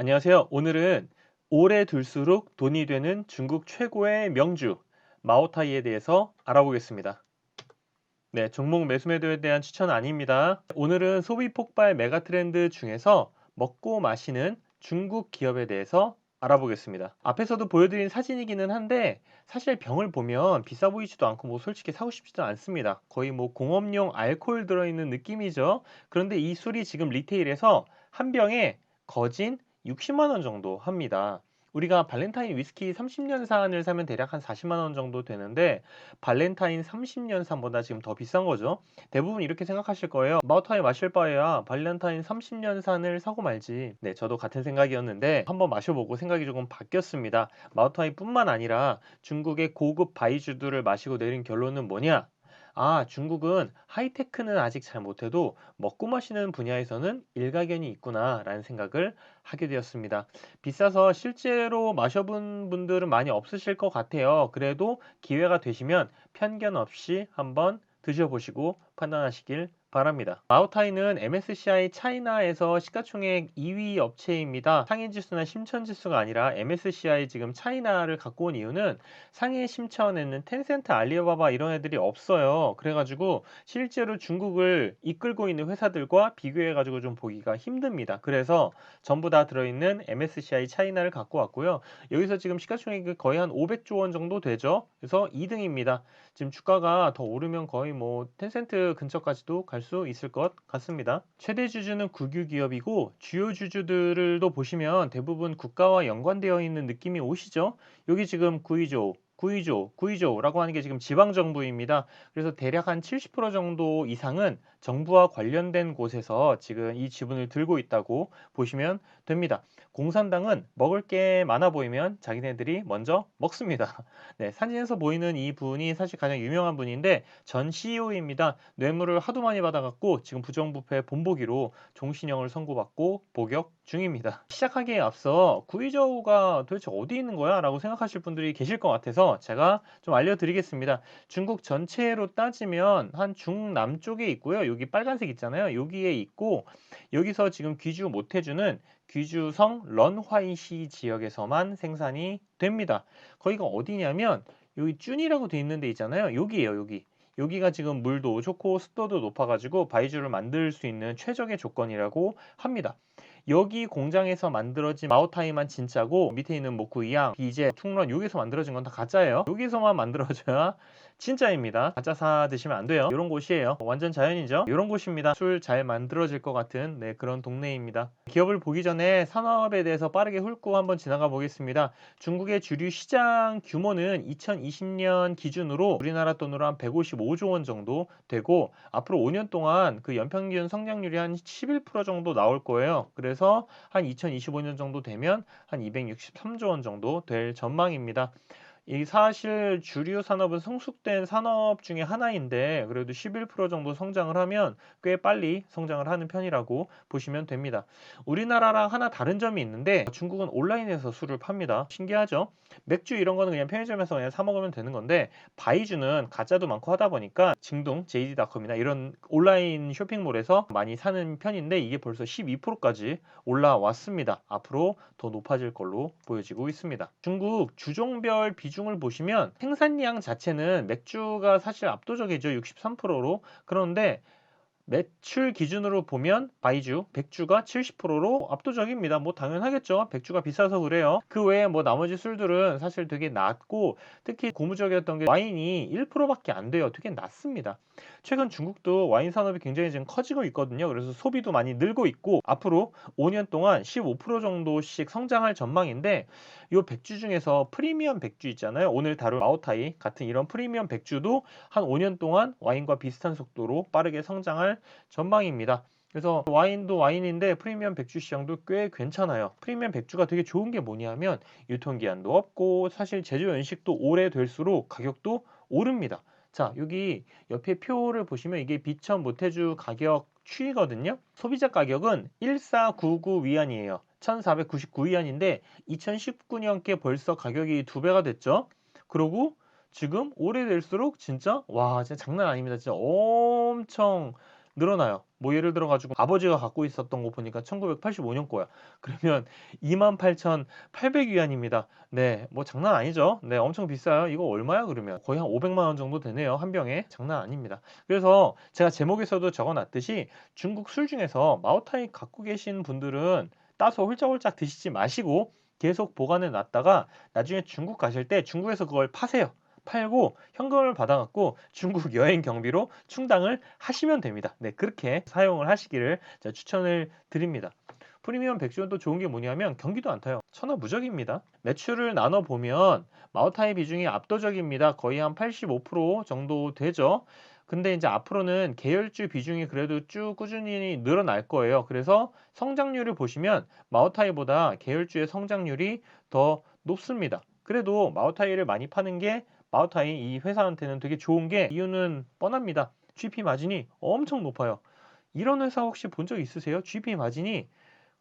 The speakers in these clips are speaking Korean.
안녕하세요. 오늘은 오래 둘수록 돈이 되는 중국 최고의 명주 마오타이에 대해서 알아보겠습니다. 네, 종목 매수 매도에 대한 추천 아닙니다. 오늘은 소비 폭발 메가 트렌드 중에서 먹고 마시는 중국 기업에 대해서 알아보겠습니다. 앞에서도 보여드린 사진이기는 한데 사실 병을 보면 비싸 보이지도 않고 뭐 솔직히 사고 싶지도 않습니다. 거의 뭐 공업용 알코올 들어있는 느낌이죠. 그런데 이 술이 지금 리테일에서 한 병에 거진 60만 원 정도 합니다. 우리가 발렌타인 위스키 30년 산을 사면 대략 한 40만 원 정도 되는데 발렌타인 30년 산보다 지금 더 비싼 거죠. 대부분 이렇게 생각하실 거예요. 마우타이 마실 바에야 발렌타인 30년 산을 사고 말지. 네, 저도 같은 생각이었는데 한번 마셔보고 생각이 조금 바뀌었습니다. 마우타이뿐만 아니라 중국의 고급 바이주들을 마시고 내린 결론은 뭐냐? 아, 중국은 하이테크는 아직 잘 못해도 먹고 마시는 분야에서는 일가견이 있구나라는 생각을 하게 되었습니다. 비싸서 실제로 마셔본 분들은 많이 없으실 것 같아요. 그래도 기회가 되시면 편견 없이 한번 드셔보시고 판단하시길 바랍니다. 마오타이는 MSCI 차이나에서 시가총액 2위 업체입니다. 상해 지수나 심천 지수가 아니라 MSCI 지금 차이나를 갖고 온 이유는 상해 심천에는 텐센트, 알리바바 이런 애들이 없어요. 그래가지고 실제로 중국을 이끌고 있는 회사들과 비교해가지고 좀 보기가 힘듭니다. 그래서 전부 다 들어있는 MSCI 차이나를 갖고 왔고요. 여기서 지금 시가총액이 거의 한 500조 원 정도 되죠. 그래서 2등입니다. 지금 주가가 더 오르면 거의 뭐 텐센트 근처까지도 갈 수 있을 것 같습니다. 최대 주주는 국유 기업이고 주요 주주들도 보시면 대부분 국가와 연관되어 있는 느낌이 오시죠? 여기 지금 구이조, 구이조, 구이조라고 하는 게 지금 지방정부입니다. 그래서 대략 한 70% 정도 이상은 정부와 관련된 곳에서 지금 이 지분을 들고 있다고 보시면 됩니다. 공산당은 먹을 게 많아 보이면 자기네들이 먼저 먹습니다. 네, 사진에서 보이는 이 분이 사실 가장 유명한 분인데 전 CEO입니다. 뇌물을 하도 많이 받아갖고 지금 부정부패 본보기로 종신형을 선고받고 복역 중입니다. 시작하기에 앞서 구이저우가 도대체 어디 있는 거야? 라고 생각하실 분들이 계실 것 같아서 제가 좀 알려드리겠습니다. 중국 전체로 따지면 한 중남쪽에 있고요. 여기 빨간색 있잖아요. 여기에 있고 여기서 지금 귀주 모태주는 귀주성 런화이시 지역에서만 생산이 됩니다. 거기가 어디냐면 여기 쭌이라고 돼 있는 데 있잖아요. 여기에요, 여기. 여기가 지금 물도 좋고 습도도 높아가지고 바이주를 만들 수 있는 최적의 조건이라고 합니다. 여기 공장에서 만들어진 마오타이만 진짜고 밑에 있는 뭐 구이양, 비제, 퉁런 여기서 만들어진 건 다 가짜예요. 여기서만 만들어져야 진짜입니다. 가짜 사 드시면 안 돼요. 이런 곳이에요. 완전 자연이죠. 이런 곳입니다. 술 잘 만들어질 것 같은 네, 그런 동네입니다. 기업을 보기 전에 산업에 대해서 빠르게 훑고 한번 지나가 보겠습니다. 중국의 주류 시장 규모는 2020년 기준으로 우리나라 돈으로 한 155조 원 정도 되고 앞으로 5년 동안 그 연평균 성장률이 한 11% 정도 나올 거예요. 그래서 한 2025년 정도 되면 한 263조 원 정도 될 전망입니다. 이 사실 주류 산업은 성숙된 산업 중에 하나인데 그래도 11% 정도 성장을 하면 꽤 빨리 성장을 하는 편이라고 보시면 됩니다. 우리나라랑 하나 다른 점이 있는데 중국은 온라인에서 술을 팝니다. 신기하죠? 맥주 이런 거는 그냥 편의점에서 그냥 사 먹으면 되는 건데 바이주는 가짜도 많고 하다 보니까 증동, JD.com이나 이런 온라인 쇼핑몰에서 많이 사는 편인데 이게 벌써 12%까지 올라왔습니다. 앞으로 더 높아질 걸로 보여지고 있습니다. 중국 주종별 비중 비중을 보시면 생산량 자체는 맥주가 사실 압도적이죠. 63%로. 그런데 매출 기준으로 보면 바이주, 백주가 70%로 압도적입니다. 뭐 당연하겠죠. 백주가 비싸서 그래요. 그 외에 뭐 나머지 술들은 사실 되게 낮고 특히 고무적이었던 게 와인이 1%밖에 안 돼요. 되게 낮습니다. 최근 중국도 와인 산업이 굉장히 지금 커지고 있거든요. 그래서 소비도 많이 늘고 있고 앞으로 5년 동안 15% 정도씩 성장할 전망인데 이 백주 중에서 프리미엄 백주 있잖아요. 오늘 다룰 마오타이 같은 이런 프리미엄 백주도 한 5년 동안 와인과 비슷한 속도로 빠르게 성장할 전망입니다. 그래서 와인도 와인인데 프리미엄 백주 시장도 꽤 괜찮아요. 프리미엄 백주가 되게 좋은 게 뭐냐면 유통기한도 없고 사실 제조 연식도 오래 될수록 가격도 오릅니다. 자 여기 옆에 표를 보시면 이게 비천 모태주 가격 추이거든요. 소비자 가격은 1499 위안이에요. 1499 위안인데 2019년께 벌써 가격이 두 배가 됐죠. 그리고 지금 오래될수록 진짜 와 진짜 장난 아닙니다. 진짜 엄청 늘어나요. 뭐 예를 들어 가지고 아버지가 갖고 있었던 거 보니까 1985년 거야. 그러면 28,800위안입니다. 네, 뭐 장난 아니죠. 네, 엄청 비싸요. 이거 얼마야 그러면? 거의 한 500만 원 정도 되네요. 한 병에. 장난 아닙니다. 그래서 제가 제목에서도 적어 놨듯이 중국 술 중에서 마오타이 갖고 계신 분들은 따서 홀짝홀짝 드시지 마시고 계속 보관해 놨다가 나중에 중국 가실 때 중국에서 그걸 파세요. 팔고 현금을 받아갖고 중국 여행 경비로 충당을 하시면 됩니다. 네, 그렇게 사용을 하시기를 추천을 드립니다. 프리미엄 백주는 또 좋은 게 뭐냐면 경기도 안 타요. 천하무적입니다. 매출을 나눠 보면 마오타이 비중이 압도적입니다. 거의 한 85% 정도 되죠. 근데 이제 앞으로는 계열주 비중이 그래도 쭉 꾸준히 늘어날 거예요. 그래서 성장률을 보시면 마오타이보다 계열주의 성장률이 더 높습니다. 그래도 마오타이를 많이 파는 게 마오타이 이 회사한테는 되게 좋은 게 이유는 뻔합니다. GP 마진이 엄청 높아요. 이런 회사 혹시 본 적 있으세요? GP 마진이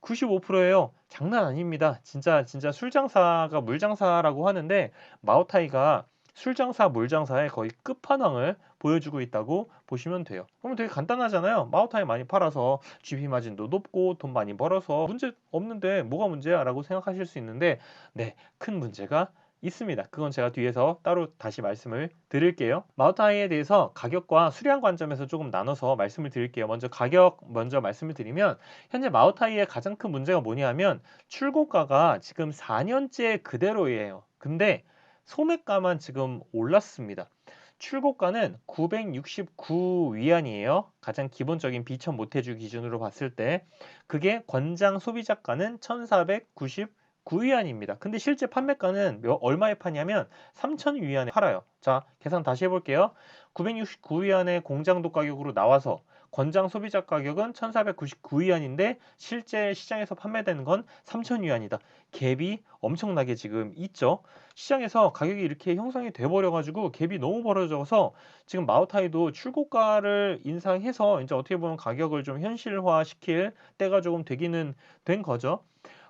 95%예요. 장난 아닙니다. 진짜 진짜 술 장사가 물 장사라고 하는데 마오타이가 술 장사, 물 장사의 거의 끝판왕을 보여주고 있다고 보시면 돼요. 그러면 되게 간단하잖아요. 마오타이 많이 팔아서 GP 마진도 높고 돈 많이 벌어서 문제 없는데 뭐가 문제야? 라고 생각하실 수 있는데 네, 큰 문제가 있습니다. 그건 제가 뒤에서 따로 다시 말씀을 드릴게요. 마오타이에 대해서 가격과 수량 관점에서 조금 나눠서 말씀을 드릴게요. 먼저 가격 먼저 말씀을 드리면 현재 마오타이의 가장 큰 문제가 뭐냐면 출고가가 지금 4년째 그대로예요. 근데 소매가만 지금 올랐습니다. 출고가는 969 위안이에요. 가장 기본적인 비천 모태주 기준으로 봤을 때 그게 권장 소비자가는 1499위안입니다. 근데 실제 판매가는 몇, 얼마에 파냐면 3000위안에 팔아요. 자, 계산 다시 해볼게요. 969위안의 공장도 가격으로 나와서 권장 소비자 가격은 1499위안인데 실제 시장에서 판매되는 건 3000위안이다. 갭이 엄청나게 지금 있죠. 시장에서 가격이 이렇게 형성이 돼버려 가지고 갭이 너무 벌어져서 지금 마오타이도 출고가를 인상해서 이제 어떻게 보면 가격을 좀 현실화 시킬 때가 조금 되기는 된 거죠.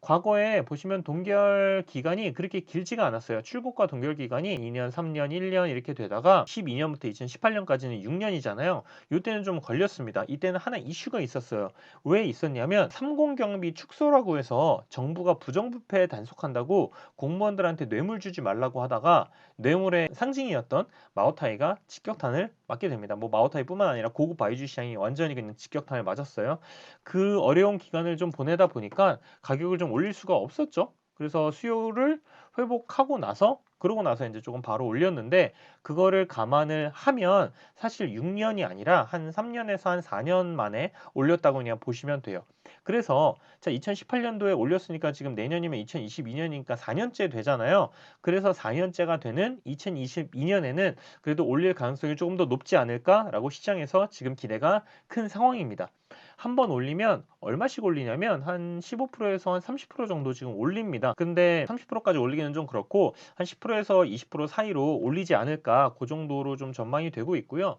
과거에 보시면 동결 기간이 그렇게 길지가 않았어요. 출고가 동결 기간이 2년, 3년, 1년 이렇게 되다가 12년부터 2018년까지는 6년이잖아요. 이때는 좀 걸렸습니다. 이때는 하나 이슈가 있었어요. 왜 있었냐면 30 경비 축소라고 해서 정부가 부정부패 단속한다고 공무원들한테 뇌물 주지 말라고 하다가 뇌물의 상징이었던 마오타이가 직격탄을 맞게 됩니다. 뭐 마오타이뿐만 아니라 고급 바이주 시장이 완전히 그냥 직격탄을 맞았어요. 그 어려운 기간을 좀 보내다 보니까 가격을 좀 올릴 수가 없었죠. 그래서 수요를 회복하고 나서 그러고 나서 이제 조금 바로 올렸는데 그거를 감안을 하면 사실 6년이 아니라 한 3년에서 한 4년 만에 올렸다고 그냥 보시면 돼요. 그래서 자 2018년도에 올렸으니까 지금 내년이면 2022년이니까 4년째 되잖아요. 그래서 4년째가 되는 2022년에는 그래도 올릴 가능성이 조금 더 높지 않을까라고 시장에서 지금 기대가 큰 상황입니다. 한 번 올리면 얼마씩 올리냐면 한 15%에서 한 30% 정도 지금 올립니다. 근데 30%까지 올리기는 좀 그렇고 한 10%에서 20% 사이로 올리지 않을까 그 정도로 좀 전망이 되고 있고요.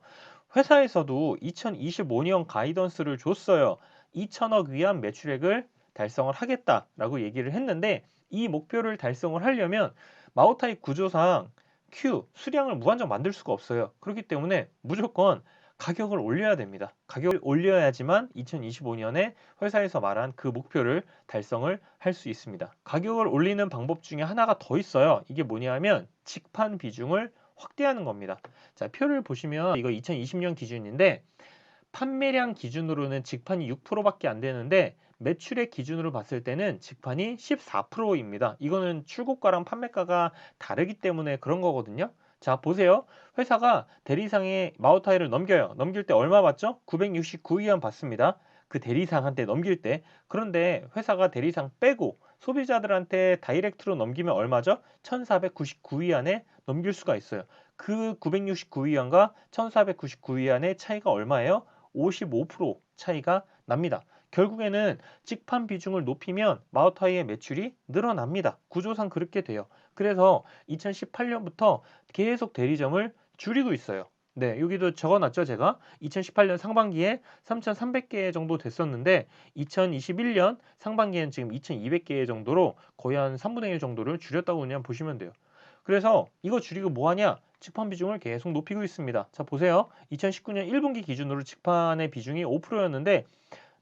회사에서도 2025년 가이던스를 줬어요. 2천억 위안 매출액을 달성을 하겠다라고 얘기를 했는데 이 목표를 달성을 하려면 마오타이 구조상 Q 수량을 무한정 만들 수가 없어요. 그렇기 때문에 무조건 가격을 올려야 됩니다. 가격을 올려야지만 2025년에 회사에서 말한 그 목표를 달성을 할 수 있습니다. 가격을 올리는 방법 중에 하나가 더 있어요. 이게 뭐냐면 직판 비중을 확대하는 겁니다. 자, 표를 보시면 이거 2020년 기준인데 판매량 기준으로는 직판이 6%밖에 안 되는데 매출액 기준으로 봤을 때는 직판이 14%입니다. 이거는 출고가랑 판매가가 다르기 때문에 그런 거거든요. 자, 보세요. 회사가 대리상에 마오타이를 넘겨요. 넘길 때 얼마 받죠? 969위안 받습니다. 그 대리상한테 넘길 때. 그런데 회사가 대리상 빼고 소비자들한테 다이렉트로 넘기면 얼마죠? 1499위안에 넘길 수가 있어요. 그 969위안과 1499위안의 차이가 얼마예요? 55% 차이가 납니다. 결국에는 직판 비중을 높이면 마오타이의 매출이 늘어납니다. 구조상 그렇게 돼요. 그래서 2018년부터 계속 대리점을 줄이고 있어요. 네, 여기도 적어놨죠, 제가. 2018년 상반기에 3,300개 정도 됐었는데, 2021년 상반기에는 지금 2,200개 정도로 거의 한 3분의 1 정도를 줄였다고 그냥 보시면 돼요. 그래서 이거 줄이고 뭐 하냐? 직판 비중을 계속 높이고 있습니다. 자, 보세요. 2019년 1분기 기준으로 직판의 비중이 5%였는데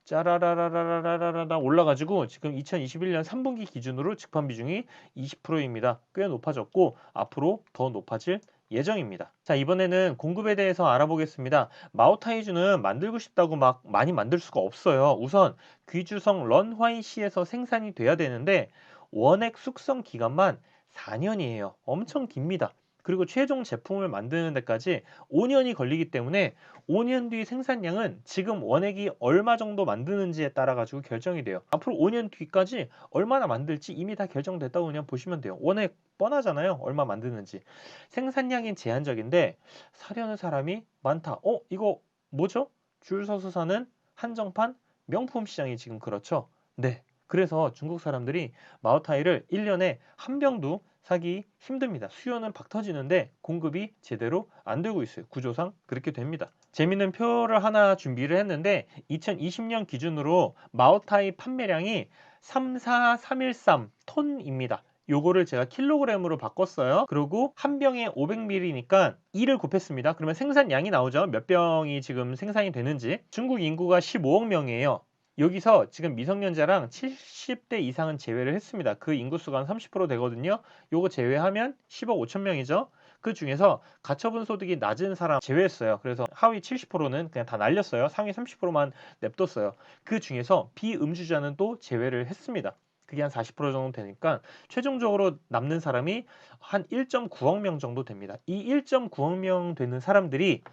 짜라라라라라라라 올라가지고 지금 2021년 3분기 기준으로 직판 비중이 20%입니다. 꽤 높아졌고 앞으로 더 높아질 예정입니다. 자, 이번에는 공급에 대해서 알아보겠습니다. 마오타이주는 만들고 싶다고 막 많이 만들 수가 없어요. 우선 귀주성 런화이시에서 생산이 돼야 되는데 원액 숙성 기간만 4년이에요. 엄청 깁니다. 그리고 최종 제품을 만드는 데까지 5년이 걸리기 때문에 5년 뒤 생산량은 지금 원액이 얼마 정도 만드는지에 따라 가지고 결정이 돼요. 앞으로 5년 뒤까지 얼마나 만들지 이미 다 결정됐다고 그냥 보시면 돼요. 원액 뻔하잖아요. 얼마 만드는지. 생산량이 제한적인데 사려는 사람이 많다. 어, 이거 뭐죠? 줄 서서 사는 한정판 명품 시장이 지금 그렇죠. 네. 그래서 중국 사람들이 마오타이를 1년에 한 병도 사기 힘듭니다. 수요는 박 터지는데 공급이 제대로 안 되고 있어요. 구조상 그렇게 됩니다. 재밌는 표를 하나 준비를 했는데 2020년 기준으로 마오타이 판매량이 34313 톤입니다. 요거를 제가 킬로그램으로 바꿨어요. 그리고 한 병에 500ml니까 2를 곱했습니다. 그러면 생산량이 나오죠. 몇 병이 지금 생산이 되는지. 중국 인구가 15억 명이에요. 여기서 지금 미성년자랑 70대 이상은 제외를 했습니다. 그 인구수가 한 30% 되거든요. 요거 제외하면 10억 5천 명이죠. 그 중에서 가처분 소득이 낮은 사람 제외했어요. 그래서 하위 70%는 그냥 다 날렸어요. 상위 30%만 냅뒀어요. 그 중에서 비음주자는 또 제외를 했습니다. 그게 한 40% 정도 되니까 최종적으로 남는 사람이 한 1.9억 명 정도 됩니다. 이 1.9억 명 되는 사람들이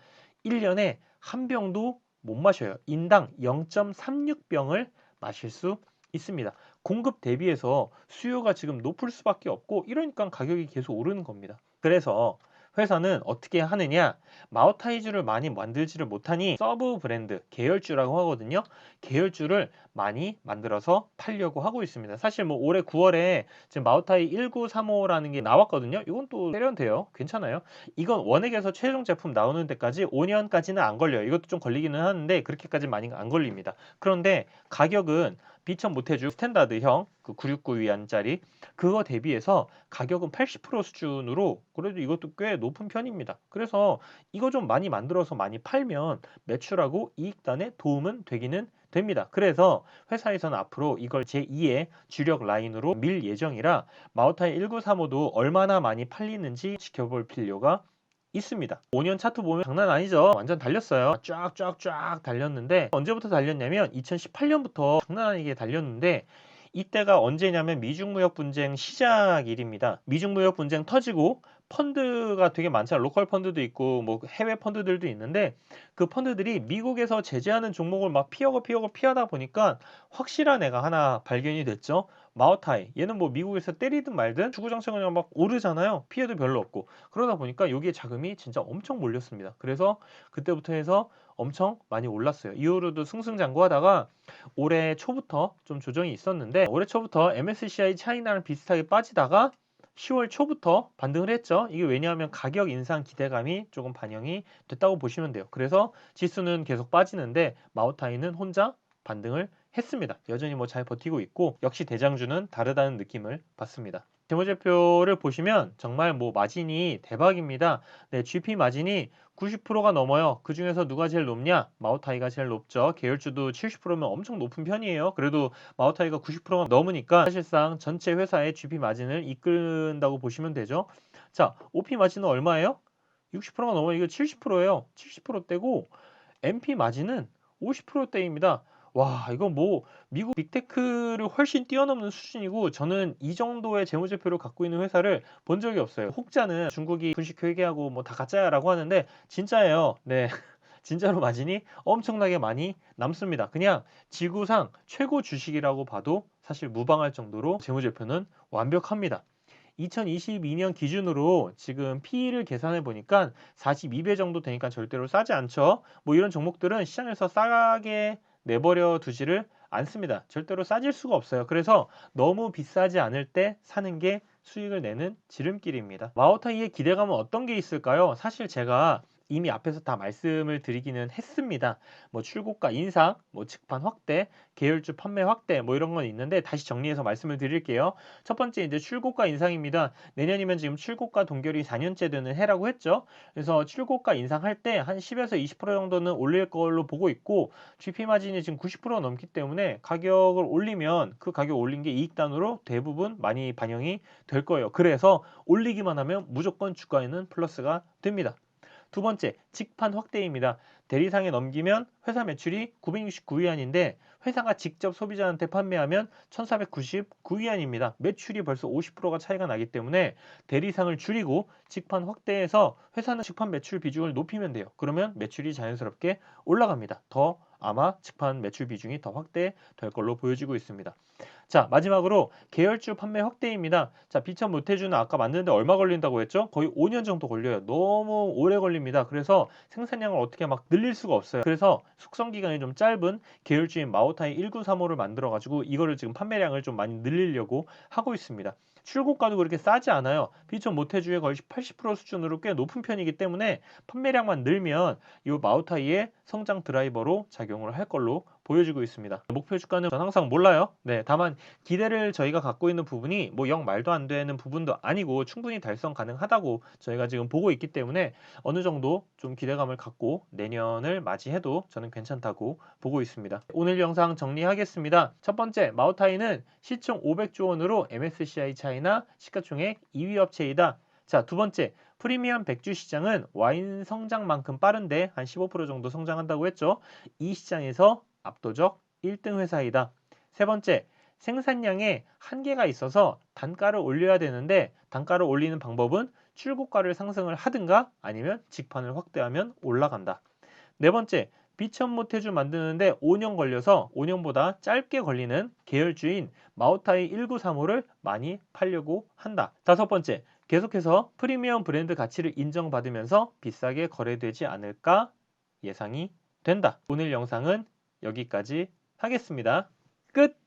1년에 한 병도 못 마셔요. 인당 0.36병을 마실 수 있습니다. 공급 대비해서 수요가 지금 높을 수밖에 없고 이러니까 가격이 계속 오르는 겁니다. 그래서 회사는 어떻게 하느냐? 마오타이주를 많이 만들지를 못하니 서브 브랜드 계열주라고 하거든요. 계열주를 많이 만들어서 팔려고 하고 있습니다. 사실 뭐 올해 9월에 지금 마오타이 1935라는 게 나왔거든요. 이건 또 세련돼요. 괜찮아요. 이건 원액에서 최종 제품 나오는 데까지 5년까지는 안 걸려요. 이것도 좀 걸리기는 하는데 그렇게까지 많이 안 걸립니다. 그런데 가격은 비천 못해주 스탠다드형 그 969위안짜리 그거 대비해서 가격은 80% 수준으로 그래도 이것도 꽤 높은 편입니다. 그래서 이거 좀 많이 만들어서 많이 팔면 매출하고 이익단에 도움은 되기는 됩니다. 그래서 회사에서는 앞으로 이걸 제2의 주력 라인으로 밀 예정이라 마오타이 1935도 얼마나 많이 팔리는지 지켜볼 필요가 있습니다. 5년 차트 보면 장난 아니죠. 완전 달렸어요. 쫙쫙쫙 달렸는데 언제부터 달렸냐면 2018년부터 장난 아니게 달렸는데 이때가 언제냐면 미중 무역 분쟁 시작일입니다. 미중 무역 분쟁 터지고 펀드가 되게 많잖아요. 로컬 펀드도 있고 뭐 해외 펀드들도 있는데 그 펀드들이 미국에서 제재하는 종목을 막 피하고 피하고 피하다 보니까 확실한 애가 하나 발견이 됐죠. 마오타이 얘는 뭐 미국에서 때리든 말든 주구 장창 그냥 막 오르잖아요. 피해도 별로 없고 그러다 보니까 여기에 자금이 진짜 엄청 몰렸습니다. 그래서 그때부터 해서 엄청 많이 올랐어요. 이후로도 승승장구하다가 올해 초부터 좀 조정이 있었는데 올해 초부터 MSCI 차이나랑 비슷하게 빠지다가 10월 초부터 반등을 했죠. 이게 왜냐하면 가격 인상 기대감이 조금 반영이 됐다고 보시면 돼요. 그래서 지수는 계속 빠지는데 마오타이는 혼자 반등을 했습니다. 여전히 뭐 잘 버티고 있고 역시 대장주는 다르다는 느낌을 받습니다. 재무제표를 보시면 정말 뭐 마진이 대박입니다. 네, GP 마진이 90%가 넘어요. 그 중에서 누가 제일 높냐? 마오타이가 제일 높죠. 계열주도 70%면 엄청 높은 편이에요. 그래도 마오타이가 90%가 넘으니까 사실상 전체 회사의 GP 마진을 이끈다고 보시면 되죠. 자, OP 마진은 얼마예요? 60%가 넘어요. 이거 70%예요. 70%대고 MP 마진은 50%대입니다. 와, 이건 뭐 미국 빅테크를 훨씬 뛰어넘는 수준이고 저는 이 정도의 재무제표를 갖고 있는 회사를 본 적이 없어요. 혹자는 중국이 분식 회계하고 뭐 다 가짜라고 하는데 진짜예요. 네. 진짜로 마진이 엄청나게 많이 남습니다. 그냥 지구상 최고 주식이라고 봐도 사실 무방할 정도로 재무제표는 완벽합니다. 2022년 기준으로 지금 PE를 계산해 보니까 42배 정도 되니까 절대로 싸지 않죠. 뭐 이런 종목들은 시장에서 싸게 내버려 두지를 않습니다. 절대로 싸질 수가 없어요. 그래서 너무 비싸지 않을 때 사는 게 수익을 내는 지름길입니다. 마오타이의 기대감은 어떤 게 있을까요? 사실 제가 이미 앞에서 다 말씀을 드리기는 했습니다. 뭐 출고가 인상, 뭐 직판 확대, 계열주 판매 확대 뭐 이런 건 있는데 다시 정리해서 말씀을 드릴게요. 첫 번째 이제 출고가 인상입니다. 내년이면 지금 출고가 동결이 4년째 되는 해라고 했죠. 그래서 출고가 인상할 때 한 10에서 20% 정도는 올릴 걸로 보고 있고 GP 마진이 지금 90% 넘기 때문에 가격을 올리면 그 가격 올린 게 이익단으로 대부분 많이 반영이 될 거예요. 그래서 올리기만 하면 무조건 주가에는 플러스가 됩니다. 두 번째, 직판 확대입니다. 대리상에 넘기면 회사 매출이 969위안인데 회사가 직접 소비자한테 판매하면 1499위안입니다. 매출이 벌써 50%가 차이가 나기 때문에 대리상을 줄이고 직판 확대해서 회사는 직판 매출 비중을 높이면 돼요. 그러면 매출이 자연스럽게 올라갑니다. 더 아마 직판 매출 비중이 더 확대될 걸로 보여지고 있습니다. 자 마지막으로 계열주 판매 확대입니다. 자 비천 모태주는 아까 만드는데 얼마 걸린다고 했죠? 거의 5년 정도 걸려요. 너무 오래 걸립니다. 그래서 생산량을 어떻게 막 늘릴 수가 없어요. 그래서 숙성 기간이 좀 짧은 계열주인 마오타이 1935를 만들어 가지고 이거를 지금 판매량을 좀 많이 늘리려고 하고 있습니다. 출고가도 그렇게 싸지 않아요. 비천 모태주의 거의 80% 수준으로 꽤 높은 편이기 때문에 판매량만 늘면 이 마오타이의 성장 드라이버로 작용을 할 걸로 보여지고 있습니다. 목표 주가는 전 항상 몰라요. 네, 다만 기대를 저희가 갖고 있는 부분이 뭐 영 말도 안 되는 부분도 아니고 충분히 달성 가능하다고 저희가 지금 보고 있기 때문에 어느 정도 좀 기대감을 갖고 내년을 맞이해도 저는 괜찮다고 보고 있습니다. 오늘 영상 정리하겠습니다. 첫 번째, 마오타이는 시총 500조 원으로 MSCI 차이나 시가총액 2위 업체이다. 자, 두 번째, 프리미엄 백주 시장은 와인 성장만큼 빠른데 한 15% 정도 성장한다고 했죠. 이 시장에서 압도적 1등 회사이다. 세 번째, 생산량에 한계가 있어서 단가를 올려야 되는데 단가를 올리는 방법은 출고가를 상승을 하든가 아니면 직판을 확대하면 올라간다. 네 번째, 비천 모태주 만드는데 5년 걸려서 5년보다 짧게 걸리는 계열주인 마오타이 1935를 많이 팔려고 한다. 다섯 번째, 계속해서 프리미엄 브랜드 가치를 인정받으면서 비싸게 거래되지 않을까 예상이 된다. 오늘 영상은 여기까지 하겠습니다. 끝!